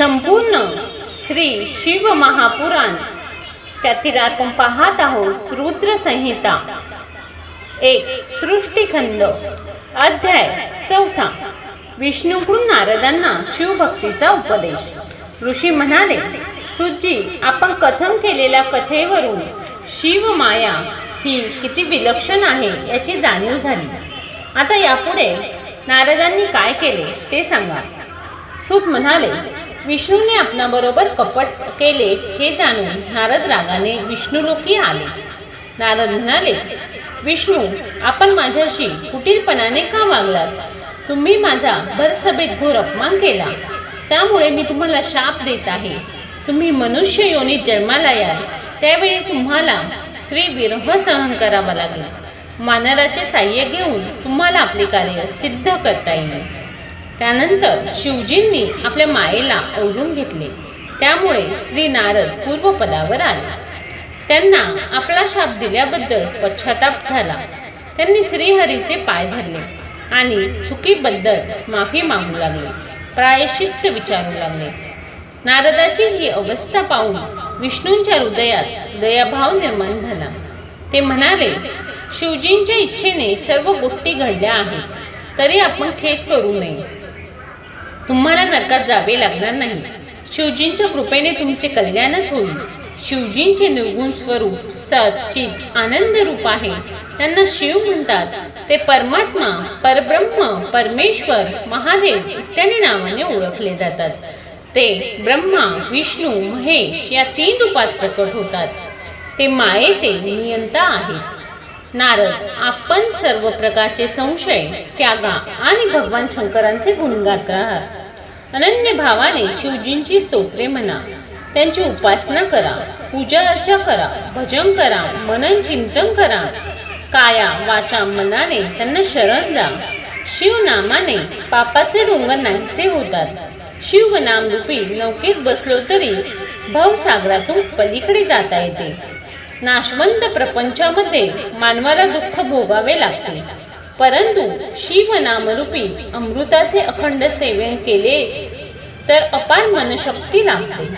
संपूर्ण श्री शिव महापुराण. त्यातील आपण पाहत आहोत रुद्रसंहिता. एक सृष्टीखंड. अध्याय चौथा. विष्णूकडून नारदांना शिवभक्तीचा उपदेश. ऋषी म्हणाले सुजी आपण कथन केलेल्या कथेवरून शिवमाया ही किती विलक्षण आहे याची जाणीव झाली. आता यापुढे नारदांनी काय केले ते सांगा. सूत म्हणाले विष्णूने आपणाबरोबर कपट केले हे जाणून नारद रागाने विष्णुलोकी आले. नारद म्हणाले विष्णू आपण माझ्याशी कुटीरपणाने का वागलात? तुम्ही माझा भरसभेत घोर अपमान केला. त्यामुळे मी तुम्हाला शाप देत आहे. तुम्ही मनुष्य योनीत जन्माला याल त्यावेळी तुम्हाला श्री विरह सहन करावा लागेल. मानराचे साह्य घेऊन तुम्हाला आपले कार्य सिद्ध करता येईल. त्यानंतर शिवजींनी आपल्या मायेला ओढून घेतले. त्यामुळे श्री नारद पूर्वपदावर आले. त्यांना आपला शाप दिल्याबद्दल पश्चाताप झाला. त्यांनी श्रीहरीचे पाय धरले आणि चुकीबद्दल माफी मागू लागले. प्रायश्चित्त विचारू लागले. नारदाची ही अवस्था पाहून विष्णूंच्या हृदयात दयाभाव निर्माण झाला. ते म्हणाले शिवजींच्या इच्छेने सर्व गोष्टी घडल्या आहेत. तरी आपण खेद करू नये. तुम्हाला नरकात जावे लागणार नाही. शिवजींच्या कृपेने तुमचे कल्याणच होईल. शिवजींचे निर्गुण स्वरूप सचित आनंद रूप आहे. त्यांना शिव म्हणतात. ते परमात्मा परब्रह्म परमेश्वर महादेव इत्यादी नावाने ओळखले जातात. ते ब्रह्मा विष्णू महेश या तीन रूपात प्रकट होतात. ते मायेचे नियंता आहेत. नारद आपण सर्व प्रकारचे संशय त्यागा आणि भगवान शंकरांचे गुणगात आहात. अनन्य भावाने शिवजींची स्तोत्रे म्हणा. त्यांची उपासना करा पूजा अर्चा करा भजन करा मनन चिंतन करा. काया वाचा मनाने त्यांना शरण जा शिवनामाने पापाचे डोंगर नाहीसे होतात. शिव नामरूपी नौकेत बसलो तरी भवसागरातून पलीकडे जाता येते. नाशवंत प्रपंचामध्ये मानवाला दुःख भोगावे लागते. परंतु शिव नामरूपी अमृताचे अखंड सेवन केले तर अपार मनशक्ती लाभते.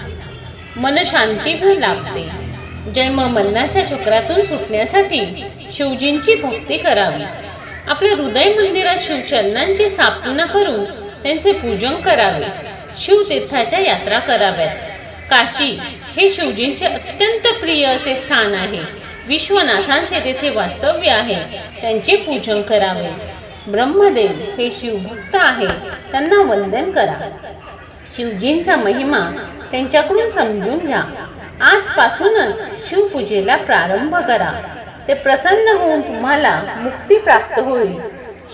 मनशांती लाभते. जन्म मरणाच्या चक्रातून सुटण्यासाठी शिवजींची भक्ती करावी. आपल्या हृदय मंदिरात शिवचरणांची स्थापना करून त्यांचे पूजन करावे. शिवतीर्थाच्या यात्रा कराव्यात. काशी हे शिवजींचे अत्यंत प्रिय असे स्थान आहे. विश्वनाथांचे तेथे वास्तव्य आहे. त्यांचे पूजन करावे. ब्रह्मदेव हे शिवभक्त आहे. त्यांना वंदन करा. शिवजींचा महिमा त्यांच्याकडून समजून घ्या. आजपासूनच शिवपूजेला प्रारंभ करा. ते प्रसन्न होऊन तुम्हाला मुक्ती प्राप्त होईल.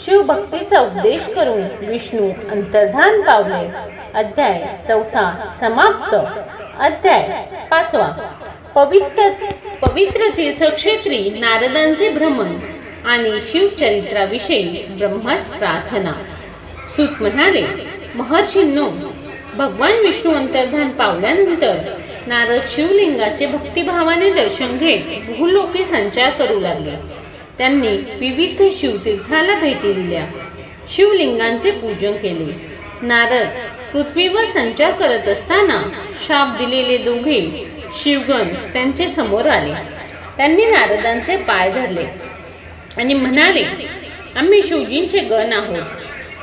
शिवभक्तीचा उपदेश करून विष्णू अंतर्धान पावले. अध्याय चौथा समाप्त. अध्याय पाचवा. पवित्र पवित्र तीर्थक्षेत्री नारदांचे भ्रमण आणि शिवचरित्राविषयी ब्रह्मास प्रार्थना. सुत म्हणाले महर्षींनो भगवान विष्णू अंतर्धान पावल्यानंतर नारद शिवलिंगाचे भक्तिभावाने दर्शन घेत भूलोकी संचार करू लागले. त्यांनी विविध शिवतीर्थाला भेटी दिल्या. शिवलिंगांचे पूजन केले. नारद पृथ्वीवर संचार करत असताना शाप दिलेले दोघे शिवगण त्यांचे समोर आले. त्यांनी नारदांचे पाय धरले आणि म्हणाले आम्ही शिवजींचे गण आहोत.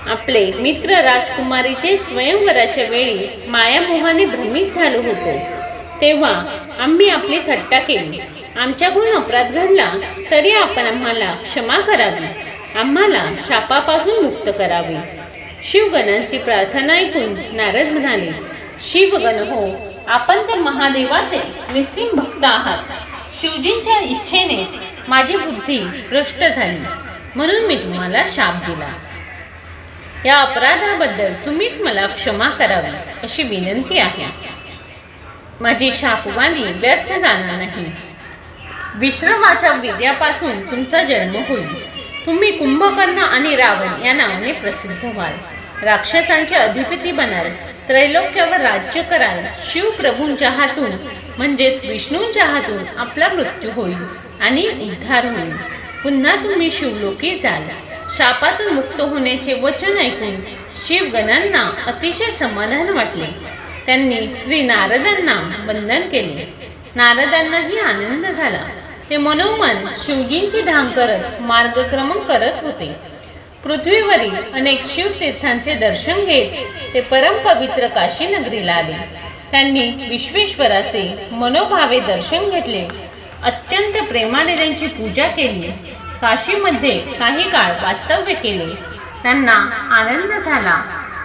आपले मित्र राजकुमारीचे स्वयंवराच्या वेळी मायामोहाने भ्रमित झालो होतो. तेव्हा आम्ही आपली थट्टा केली. आमच्याकडून अपराध घडला तरी आपण आम्हाला क्षमा करावी. आम्हाला शापापासून मुक्त करावे. शिवगणांची प्रार्थना ऐकून नारद म्हणाले शिवगण हो आपण तर महादेवाचे निस्सिम भक्त आहात. शिवजींच्या इच्छेनेच माझी बुद्धी भ्रष्ट झाली. म्हणून मी तुम्हाला शाप दिला. या अपराधाबद्दल तुम्हीच मला क्षमा करावी अशी विनंती आहे. माझी शापवाणी व्यर्थ जाणार नाही. विश्रमाच्या विद्यापासून तुमचा जन्म होईल. तुम्ही कुंभकर्ण आणि रावण या नावाने प्रसिद्ध व्हाल. राक्षसांचे अधिपती बनाल. त्रैलोक्यावर राज्य कराल. शिवप्रभूंच्या हातून म्हणजेच विष्णूंच्या हातून आपला मृत्यू होईल आणि उद्धार होईल. पुन्हा तुम्ही शिवलोकी जाल. शापातून मुक्त होण्याचे वचन ऐकून शिवगणांना अतिशय समाधान वाटले. त्यांनी श्री नारदांना वंदन केले. नारदांनाही आनंद झाला. ते मनोमन शिवजींची धाम करत मार्गक्रमण करत होते. पृथ्वीवरील अनेक शिवतीर्थांचे दर्शन घेत ते परमपवित्र काशी नगरीला आले. त्यांनी विश्वेश्वराचे मनोभावे दर्शन घेतले. अत्यंत प्रेमाने त्यांची पूजा केली. काशीमध्ये काही काळ वास्तव्य केले. त्यांना आनंद झाला.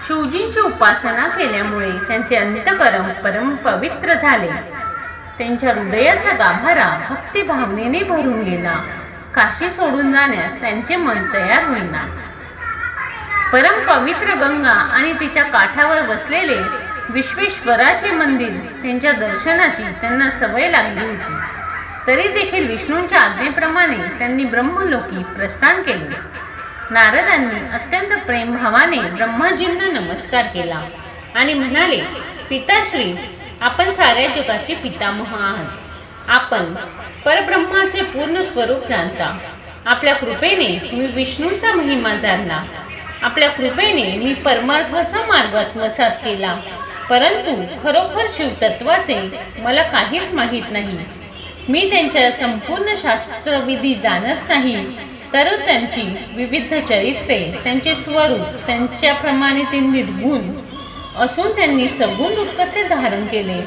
शिवजींची उपासना केल्यामुळे त्यांचे अंतकरम परम पवित्र झाले. त्यांच्या हृदयाचा गाभारा भक्तिभावनेने भरून गेला. काशी सोडून जाण्यास त्यांचे मन तयार होईना. परम पवित्र गंगा आणि तिच्या काठावर बसलेले विश्वेश्वराचे मंदिर त्यांच्या दर्शनाची त्यांना सवय लागली होती. तरी देखील विष्णूंच्या आज्ञेप्रमाणे त्यांनी ब्रह्मलोकी प्रस्थान केले. नारदांनी अत्यंत प्रेमभावाने ब्रह्माजींना नमस्कार केला आणि म्हणाले पिताश्री आपण साऱ्या जगाचे पितामह आहात. आपण परब्रह्माचे पूर्ण स्वरूप जाणता. आपल्या कृपेने मी विष्णूंचा महिमा जाणला. आपल्या कृपेने मी परमार्थाचा मार्ग आत्मसात केला. परंतु खरोखर शिवतत्वाचे मला काहीच माहीत नाही. मी त्यांच्या संपूर्ण शास्त्रविधी जाणत नाही तर त्यांची विविध चरित्रे त्यांचे स्वरूप त्यांच्याप्रमाणे ते निर्गुण असून त्यांनी सगुण रूप कसे धारण केले?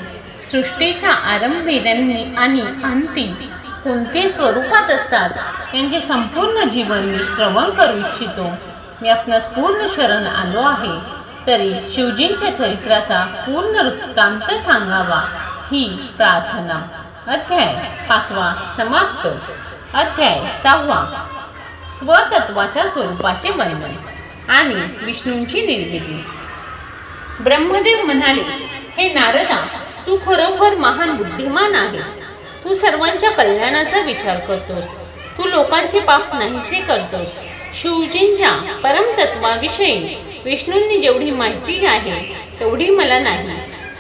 सृष्टीच्या आरंभी त्यांनी आणि अंती कोणते स्वरूपात असतात? त्यांचे संपूर्ण जीवन मी श्रवण करू इच्छितो. मी आपणास पूर्ण शरण आलो आहे. तरी शिवजींच्या चरित्राचा पूर्ण वृत्तांत सांगावा. ही प्रार्थना. अध्याय पाचवा समाप्त. अध्याय सहावा. स्वतत्वाच्या स्वरूपाचे वर्णन आणि विष्णूंची निर्मिती. ब्रह्मदेव म्हणाले हे नारदा तू खरोखर महान बुद्धिमान आहेस. तू सर्वांच्या कल्याणाचा विचार करतोस. तू लोकांचे पाप नाहीसे करतोस. शिवजींच्या परमतत्वाविषयी विष्णूंनी जेवढी माहिती आहे तेवढी मला नाही.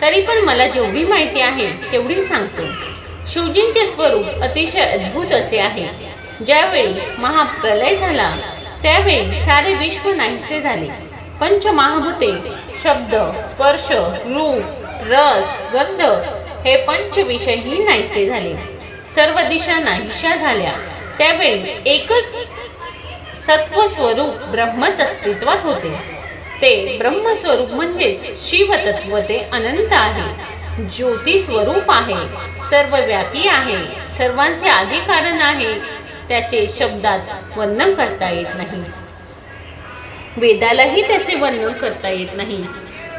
तरी पण मला जेवढी माहिती आहे तेवढी सांगतो. शिवजींचे स्वरूप अतिशय अद्भुत असे आहे. ज्यावेळी महाप्रलय झाला त्यावेळी सारे विश्व नाहीसे झाले. पंचमहाभूते शब्द स्पर्श रूप रस गंध हे पंच विषयही नाहीसे झाले. सर्व दिशा नाहीशा झाल्या. त्यावेळी एकच सत्व स्वरूप ब्रह्मच अस्तित्वात होते. ते ब्रह्मस्वरूप म्हणजेच शिवतत्व ते अनंत आहे. ज्योती स्वरूप आहे. सर्वव्यापी आहे. सर्वांचे आदिकारण आहे. त्याचे शब्दात वर्णन करता येत नाही. वेदालाही त्याचे वर्णन करता येत नाही.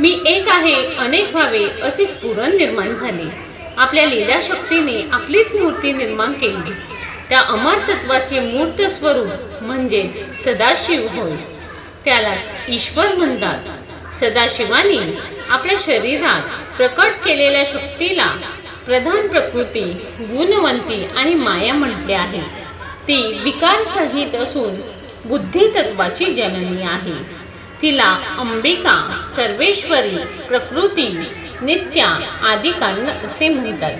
मी एक आहे अनेक व्हावे असे स्फुरण निर्माण झाले. आपल्या लीला शक्तीने आपलीच मूर्ती निर्माण केली. त्या अमर तत्वाचे मूर्त स्वरूप म्हणजेच सदाशिव होय. त्यालाच ईश्वर म्हणतात. सदाशिवाने आपल्या शरीरात प्रकट केलेल्या शक्तीला प्रधान प्रकृती गुणवंती आणि माया म्हटले आहे. ती विकारसहित असून बुद्धी तत्वाची जननी आहे. तिला अंबिका सर्वेश्वरी प्रकृती नित्या आदी कारण असे म्हणतात.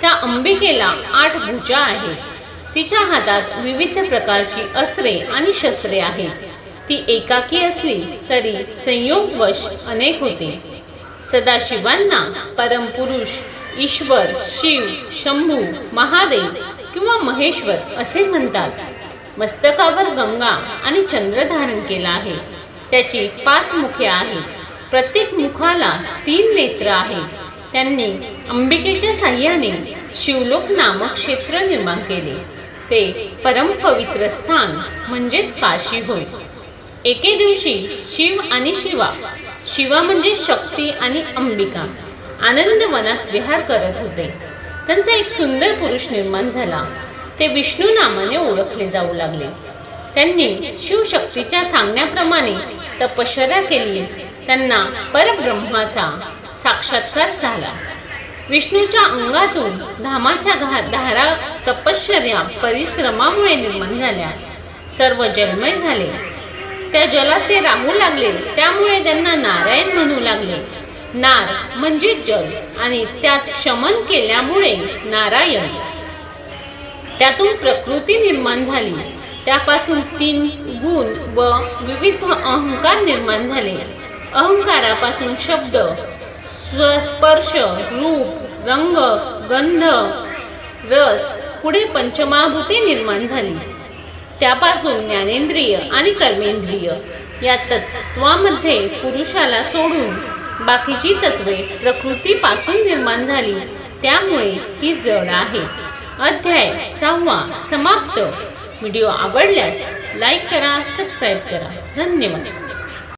त्या अंबिकेला आठ भुजा आहेत. तिच्या हातात विविध प्रकारची अस्त्रे आणि शस्त्रे आहेत. ती एकाकी असली तरी संयोगवश अनेक होते. सदाशिवांना परमपुरुष ईश्वर शिव शंभू महादेव किंवा महेश्वर असे म्हणतात. मस्तकावर गंगा आणि चंद्र धारण केला आहे. त्याची पाच मुखे आहेत. प्रत्येक मुखाला तीन नेत्र आहेत. त्यांनी अंबिकेच्या साह्याने शिवलोक नामक क्षेत्र निर्माण केले. ते परमपवित्र स्थान म्हणजेच काशी होय. एके दिवशी शिव आणि शिवा शिवा म्हणजे शक्ती आणि अंबिका आनंद वनात विहार करत होते. त्यांचा एक सुंदर पुरुष निर्माण झाला. ते विष्णू नामाने ओळखले जाऊ लागले. त्यांनी शिवशक्तीच्या सांगण्याप्रमाणे तपश्चर्या केली. त्यांना परब्रह्माचा साक्षात्कार झाला. विष्णूच्या अंगातून धामाच्या घा धारा तपश्चर्या परिश्रमामुळे निर्माण झाल्या. सर्व जलमय झाले. त्या जलात ते राहू लागले. त्यामुळे त्यांना नारायण म्हणू लागले. नार म्हणजे जल आणि त्यात क्षमन केल्यामुळे नारायण. त्यातून प्रकृती निर्माण झाली. त्यापासून तीन गुण व विविध अहंकार निर्माण झाले. अहंकारापासून शब्द स्व स्पर्श रूप रंग गंध रस पुढे पंचमहाभूते निर्माण झाली. त्यापासून ज्ञानेंद्रिय आणि कर्मेंद्रिय या तत्वामध्ये पुरुषाला सोडून बाकीची तत्वे प्रकृतीपासून निर्माण झाली. त्यामुळे ती जड आहे. अध्याय सहावा समाप्त. व्हिडिओ आवडल्यास लाईक करा सबस्क्राईब करा. धन्यवाद.